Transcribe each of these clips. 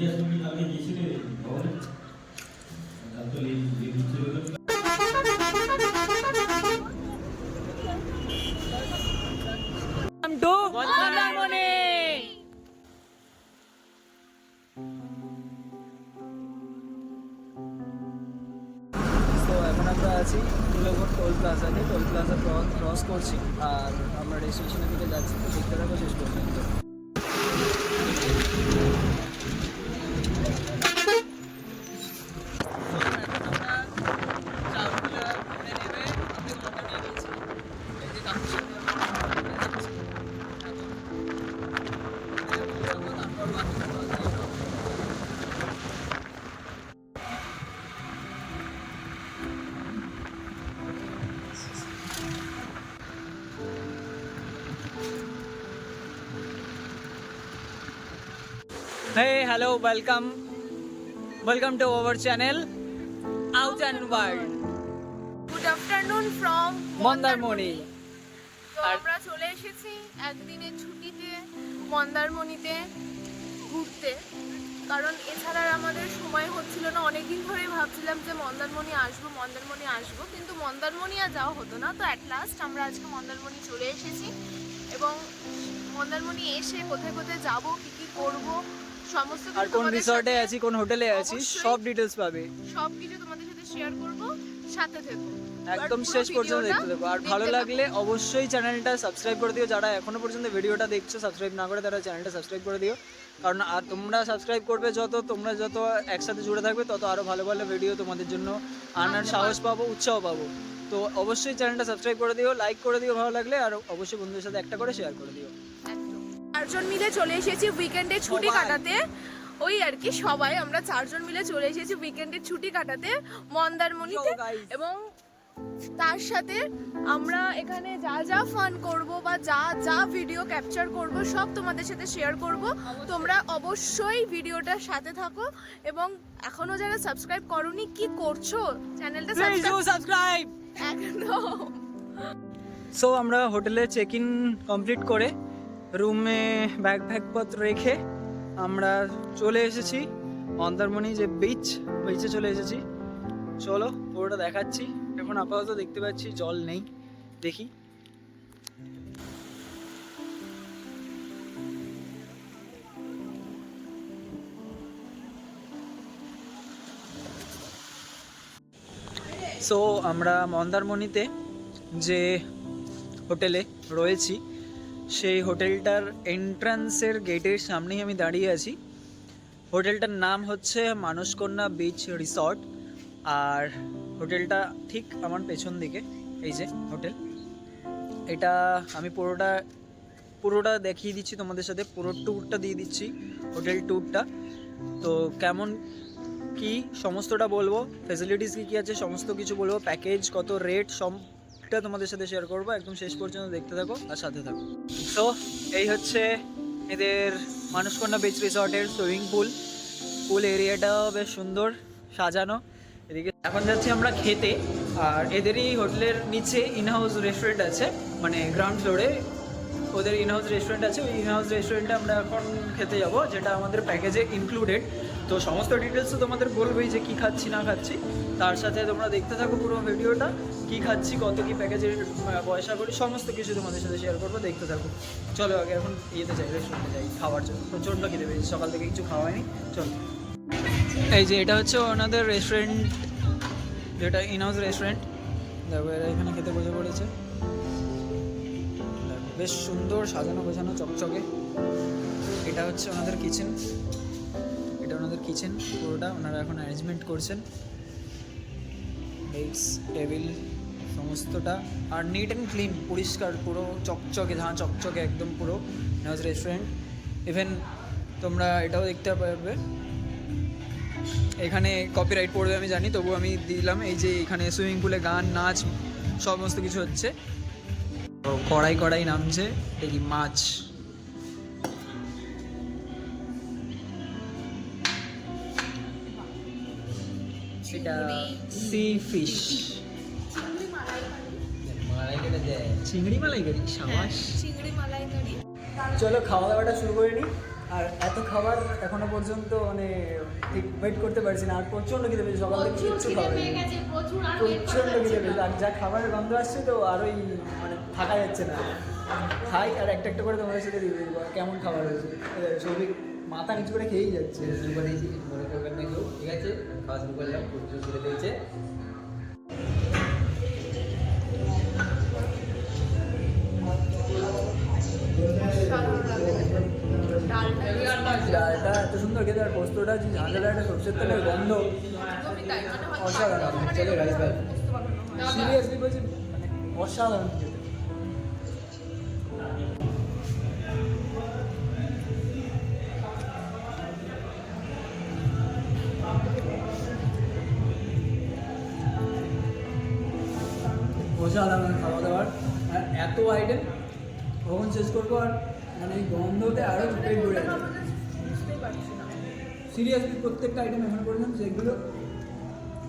আমরা আছি তুলেঘর টোল প্লাজাতে। টোল প্লাজা ক্রস করছি। আর আমরা ডেস্টিনেশনের দিকে যাচ্ছি। তো দেখতে থাকব শেষ পর্যন্ত Hey, hello, welcome. Welcome to our channel, Out and Wild, good afternoon from Mandarmani. আমরা চলে এসেছি একদিনের ছুটিতে মন্দারমণিতে ঘুরতে। কারণ এছাড়া আমাদের সময় হচ্ছিল না। অনেকদিন ধরেই ভাবছিলাম যে মন্দারমণি আসব মন্দারমণি আসব। কিন্তু মন্দারমণি আর যাওয়া হতো না। তো অ্যাট লাস্ট আমরা আজকে মন্দারমণি চলে এসেছি। এবং মন্দারমণি এসে কোথায় কোথায় যাব কি কি করব সমস্ত আর কোন রিসর্টে আছি কোন হোটেলে আছি সব ডিটেলস পাবে। সব কিছু তোমাদের সাথে শেয়ার করব সাথে থেকো। একদম শেষ পর্যন্ত দেখতে দেবো আর ভালো লাগলে অবশ্যই চ্যানেলটা সাবস্ক্রাইব করে দিও। যারা এখনও পর্যন্ত ভিডিওটা দেখছ সাবস্ক্রাইব না করে তারা চ্যানেলটা সাবস্ক্রাইব করে দিও। কারণ আর তোমরা সাবস্ক্রাইব করবে যত তোমরা যত একসাথে জুড়ে থাকবে তত আরও ভালো ভালো ভিডিও তোমাদের জন্য আনার সাহস পাবো উৎসাহ পাবো। তো অবশ্যই চ্যানেলটা সাবস্ক্রাইব করে দিও লাইক করে দিও ভালো লাগলে। আর অবশ্যই বন্ধুদের সাথে একটা করে শেয়ার করে দিও। চারজন মিলে চলে এসেছি উইকেন্ডে ছুটি কাটাতে। ওই আর কি সবাই আমরা চারজন মিলে চলে এসেছি উইকেন্ডের ছুটি কাটাতে মন্দারমণিতে। এবং তার সাথে আমরা এখানে যা যা ফান করব বা যা যা ভিডিও ক্যাপচার করব সব তোমাদের সাথে শেয়ার করব। তোমরা অবশ্যই ভিডিওটার সাথে থাকো। এবং এখনও যারা সাবস্ক্রাইব করনি কি করছ? চ্যানেলটা সাবস্ক্রাইব একদম। সো আমরা হোটেলে চেক ইন কমপ্লিট করে রুমে ব্যাগ ব্যাগপত্র রেখে আমরা চলে এসেছি মন্দারমণি যে বিচ বিচে চলে এসেছি। চলো, পুরোটা দেখাচ্ছি। এখন আপাতত দেখতে পাচ্ছি জল নেই। দেখি। সো আমরা মন্দারমণিতে যে হোটেলে রয়েছি সেই হোটেলটার এন্ট্রান্সের গেটের সামনেই আমি দাঁড়িয়ে আছি। হোটেলটার নাম হচ্ছে মানসকন্যা বিচ রিসর্ট আর হোটেলটা ঠিক আমার পেছন দিকে, এই যে হোটেল। এটা আমি পুরোটা পুরোটা দেখিয়ে দিচ্ছি তোমাদের সাথে, পুরো ট্যুরটা দিয়ে দিচ্ছি হোটেল ট্যুরটা তো কেমন, কি সমস্তটা বলব? ফেসিলিটিস কী কী আছে? সমস্ত কিছু বলব? প্যাকেজ কত রেট সবটা তোমাদের সাথে শেয়ার করব, একদম শেষ পর্যন্ত দেখতে থাকো আর সাথে থাকো। তো এই হচ্ছে এদের মানুষকন্যা বিচ রিসর্টের সুইমিং পুল পুল এরিয়াটাও বেশ সুন্দর, সাজানো। এদিকে এখন যাচ্ছি আমরা খেতে। আর এদেরই হোটেলের নিচে ইনহাউস রেস্টুরেন্ট আছে মানে গ্রাউন্ড ফ্লোরে ওদের ইনহাউস রেস্টুরেন্ট আছে, ওই ইনহাউস রেস্টুরেন্টে আমরা এখন খেতে যাব, যেটা আমাদের প্যাকেজে ইনক্লুডেড তো সমস্ত ডিটেলস তো তোমাদের বলবেই যে কী খাচ্ছি, না খাচ্ছি। তার সাথে তোমরা দেখতে থাকো পুরো ভিডিওটা, কী খাচ্ছি, কত কী প্যাকেজের পয়সা করি, সমস্ত কিছু তোমাদের সাথে শেয়ার করব, দেখতে থাকো। চলো আগে এখন ইয়েতে যাই রেস্টুরেন্টে যাই, খাওয়ার জন্য। প্রচণ্ড খেতে পেয়েছি, সকাল থেকে কিছু খাওয়াই নি চলো। এই যে এটা হচ্ছে ওনাদের রেস্টুরেন্ট যেটা ইনহাউস রেস্টুরেন্ট দেখো এরা এখানে খেতে বসে পড়েছে। বেশ সুন্দর সাজানো গোছানো চকচকে। এটা হচ্ছে ওনাদের কিচেন ওনাদের কিচেন পুরোটা, ওনারা এখন অ্যারেঞ্জমেন্ট করছেন। ডেস্ক টেবিল সমস্তটা। আর নিট অ্যান্ড ক্লিন পরিষ্কার, পুরো চকচকে, ঝাঁ চকচকে, একদম পুরো ইনহাউস রেস্টুরেন্ট ইভেন তোমরা এটাও দেখতে পারবে। এখানে কপিরাইট পড়বে আমি জানি তবু আমি দিলাম। এই যে এখানে সুইমিং পুলে গান, নাচ, সমস্ত কিছু হচ্ছে। কড়াই কড়াই নামছে, দেখি মাছ। এটা সি ফিশ চিংড়ি মালাইকারি? সাবাস। চিংড়ি মালাইকারি চলো খাওয়া দাওয়াটা শুরু করে নিই আর এত খাবার এখনও পর্যন্ত মানে ঠিক ওয়েট করতে পারছি না। আর প্রচণ্ড খেতে পেয়েছি সকাল থেকে প্রচুর কিচ্ছু প্রচণ্ড করা খেতে পেয়েছি আর যা খাবারের গন্ধ আসছে তো আরোই মানে থাকা যাচ্ছে না। খাই আর একটা একটা করে তোমাদের সাথে রিভিউ দেবো কেমন খাবার হয়েছে? সৌভিক মাথা নিচু করে খেয়েই যাচ্ছে। শুরু করে দিয়েছি মনে করবেন না কেউ। ঠিক আছে? খাওয়া শুরু করলাম ছেড়ে দিয়েছে ডালটা এত সুন্দর খেতে আর পোস্তটা যে ঝাঁঝালা একটা সরষের তেলের গন্ধ। অসাধারণ। রাইস ভাই। সিরিয়াসলি বলছি অসাধারণ খেতে। অসাধারণ খাওয়া দাওয়ার আর এত আইটেম কখন শেষ করব আর মানে এই গন্ধতে আরও পেট ভরে। সিরিয়াসলি প্রত্যেকটা আইটেম এখন পর্যন্ত যেগুলো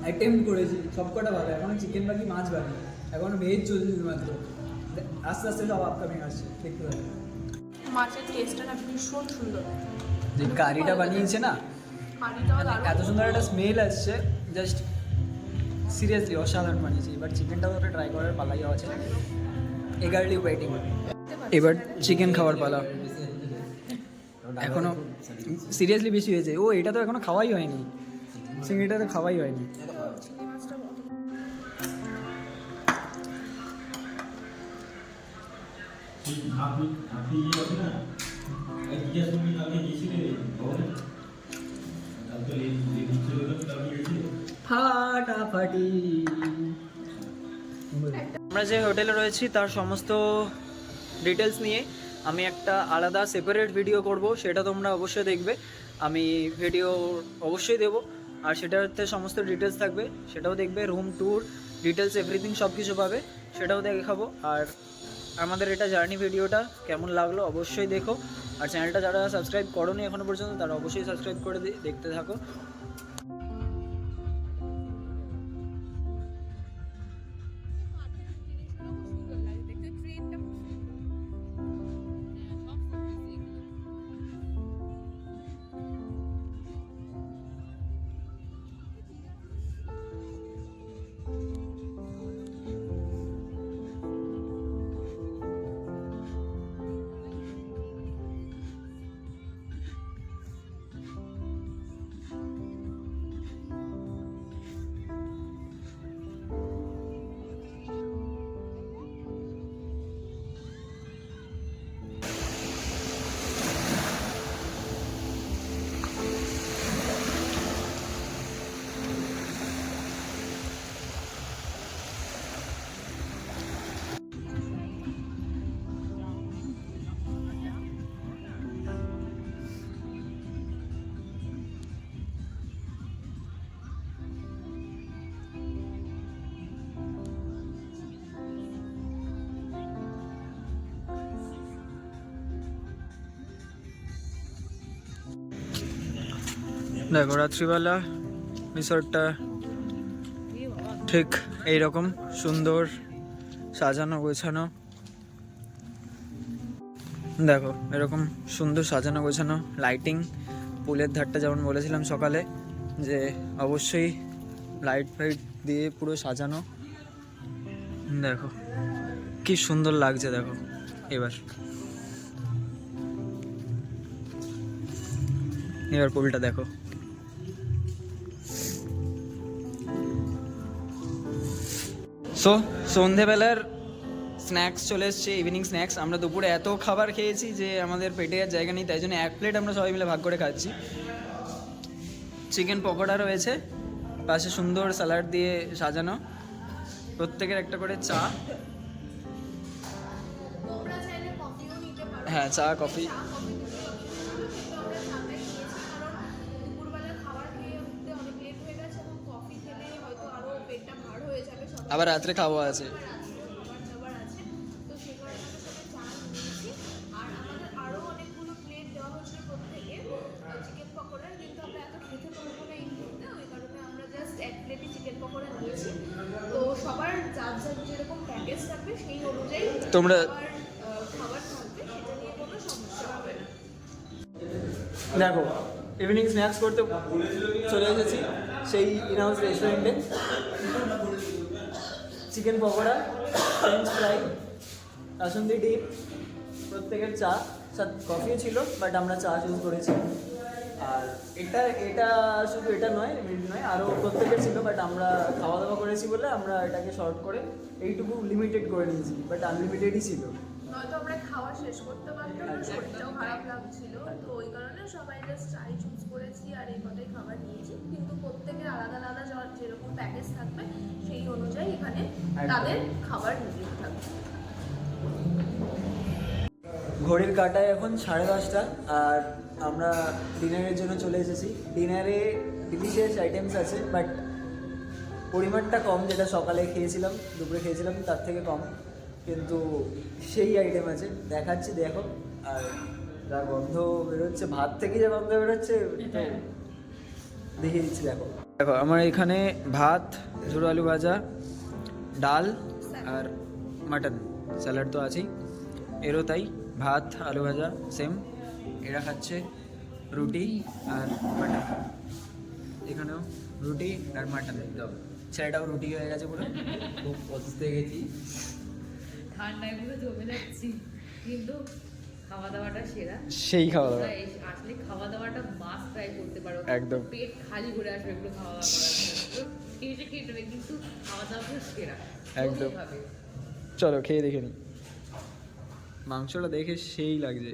অ্যাটেম্প করেছি সবকটা ভালো এখনও চিকেন বাকি মাছ বাকি এখনও ভেজ চলছে শুধুমাত্র। আস্তে আস্তে সব আপকামিং আসছে দেখতে পাবেন মাছের টেস্টটা না ভীষণ সুন্দর। যে কারিটা বানিয়েছে না এত সুন্দর একটা স্মেল আসছে জাস্ট সিরিয়াসলি অসাধারণ বানিয়েছে। এবার চিকেনটাও একটা ট্রাই করার পালাই আছে। এগারলি ওয়েটিং এবার চিকেন খাওয়ার পালা। এখনও সিরিয়াসলি বেশি হয়েছে। ও, এটা তো এখনও খাওয়াই হয়নি। চিংড়িটা তো খাওয়াই হয়নি। আপনি ফাটাফাটি। আমরা যে হোটেলে রয়েছি, তার সমস্ত ডিটেলস নিয়ে আমি একটা আলাদা সেপারেট ভিডিও করব, সেটা তোমরা অবশ্যই দেখবে। আমি ভিডিও অবশ্যই দেব, আর সেটাতে সমস্ত ডিটেলস থাকবে। সেটাও দেখবে রুম ট্যুর ডিটেলস এভরিথিং সব কিছু পাবে, সেটাও দেখাবো। আর আমাদের এটা জার্নি ভিডিওটা কেমন লাগল অবশ্যই দেখো। আর চ্যানেলটা যারা সাবস্ক্রাইব করোনি এখনও পর্যন্ত, তারা অবশ্যই সাবস্ক্রাইব করে দেখতে থাকো। দেখো, রাত্রিবেলা রিসর্টটা ঠিক এইরকম সুন্দর সাজানো, গোছানো। দেখো, এরকম সুন্দর সাজানো, গোছানো লাইটিং পুলের ধারটা যেমন বলেছিলাম সকালে, যে অবশ্যই লাইট ফাইট দিয়ে পুরো সাজানো। দেখো, কি সুন্দর লাগছে, দেখো, এবার। এবার পুলটা দেখো। সো সন্ধেবেলার স্ন্যাক্স চলে এসছে ইভিনিং স্ন্যাক্স আমরা দুপুরে এত খাবার খেয়েছি যে আমাদের পেটে আর জায়গা নেই তাই জন্য এক প্লেট আমরা সবাই মিলে ভাগ করে খাচ্ছি। চিকেন পকোড়া রয়েছে পাশে সুন্দর স্যালাড দিয়ে সাজানো। প্রত্যেকের একটা করে চা। হ্যাঁ চা কফি নিয়ে রাত্রে সমস্যা আছে। না দেখো ইভিনিং স্ন্যাক্স করতে চলে এসেছি সেই ইনহাউস রেস্টুরেন্টে chicken pakora french fry kasundi dip প্রত্যেকের চা। সাথে কফিও ছিল বাট আমরা চা চুজ করেছি। আর এটা এটা শুধু এটা নয় মিড নয় আরও প্রত্যেকের ছিল বাট আমরা খাওয়া দাওয়া করেছি বলে আমরা এটাকে শর্ট করে এইটুকু লিমিটেড করে নিয়েছি বাট আনলিমিটেডই ছিল। নয়তো আমরা খাওয়া শেষ করতে পারতাম না শরীরটাও খারাপ লাগছিল তো ওই কারণে সবাই জাস্ট চাই চুজ করেছি আর এই কটাই খাবার নিয়েছি। কিন্তু প্রত্যেকের আলাদা আলাদা যেরকম প্যাকেজ থাকবে এখানে তাদের খাবার নিতে থাকবে। ঘড়ির কাটায় এখন সাড়ে দশটা আর আমরা ডিনারের জন্য চলে এসেছি। ডিনারে ডিলিশিয়াস আইটেমস আছে বাট পরিমাণটা কম যেটা সকালে খেয়েছিলাম দুপুরে খেয়েছিলাম তার থেকে কম। কিন্তু সেই আইটেম আছে। দেখাচ্ছি দেখো। আর যা গন্ধ বেরোচ্ছে ভাত থেকে যে গন্ধ বেরোচ্ছে দেখিয়ে দিচ্ছি দেখো। দেখো আমার এখানে ভাত ঝুড়ো আলু ভাজা ডাল আর মাটন। স্যালাড তো আছেই। এরও তাই ভাত আলু ভাজা সেম। এরা খাচ্ছে রুটি আর মাটন। এখানেও রুটি আর মাটন। ছেলেটাও রুটি হয়ে গেছে পুরো। খুব অসুস্থ হয়ে গেছি। ঠান্ডায় পুরো জমে যাচ্ছি। কিন্তু খাওয়া দাওয়াটা সেরা। সেই খাওয়া দাওয়া আসলে খাওয়া দাওয়াটা মাস্ট ট্রাই করতে পারো। একদম। পেট খালি করে আসবে এগুলো খাওয়া দাওয়া করার জন্য। খেতে খেতে কিন্তু খাওয়া দাওয়া সেরা একদম। চলো খেয়ে দেখে নি মাংসটা দেখে সেই লাগছে